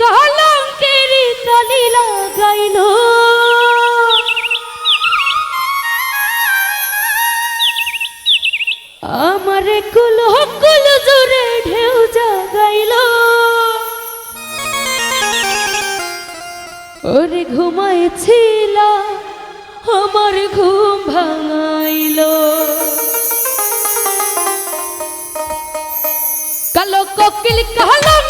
কলঙ্কের কালি লাগাইল। আমার কুল কুল জোরে ঢেউ জাগাইল। ওরে ঘুমাইছিল, আমার ঘুম ভাঙাইল। কালো কোকিল কলঙ্কের কালি লাগাইল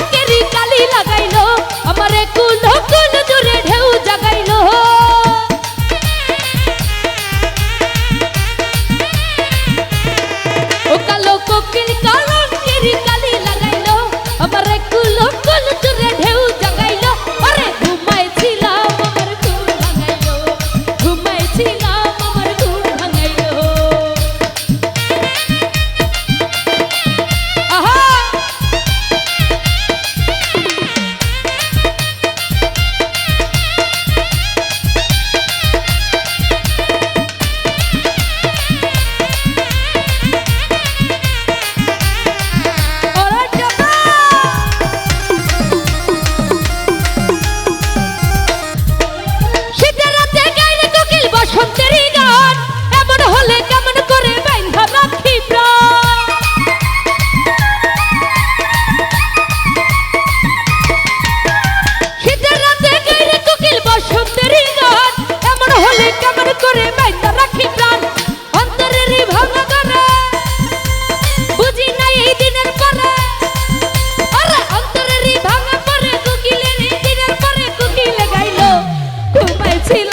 ছিল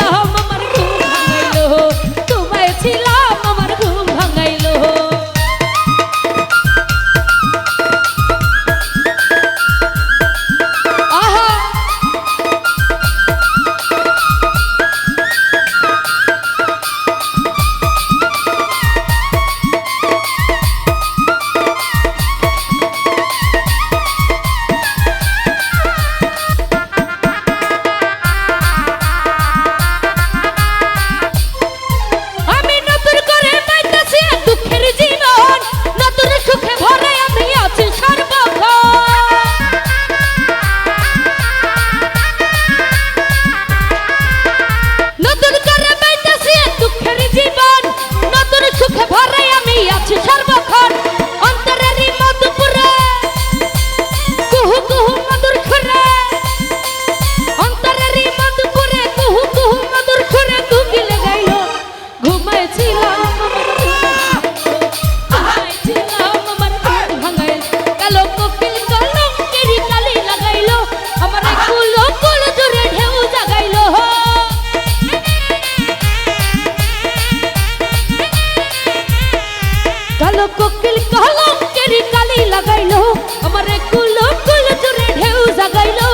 কালো কোকিল কলম কেরি কালি লাগাইলো। আমারে কুলো কুলো জুড়ে ঢেউ জাগাইলো।